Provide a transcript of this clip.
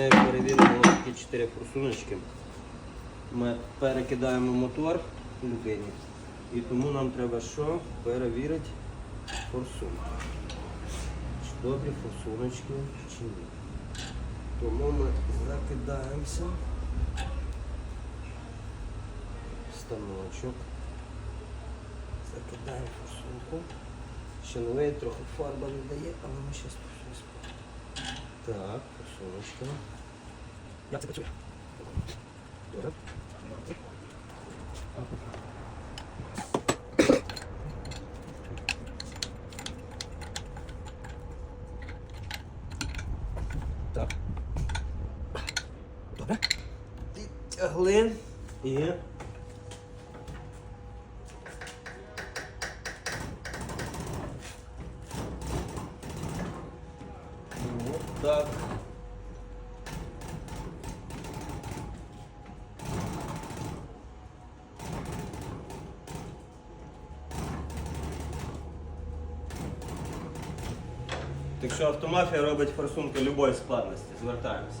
Ми перевіримо такі 4 форсуночки. Ми перекидаємо мотор людині. І тому нам треба що? Перевірити форсунки. Чи добрі форсуночки чи ні. Тому ми закидаємося. Станочок. Закидаємо форсунку. Ще новий, трохи фарба не дає, але ми зараз щось Так, форсуночка. Як це працює? Добре. Так. Добре. Підтягли. І. так. Так що автомафія робить форсунки любої складності. Звертаємося.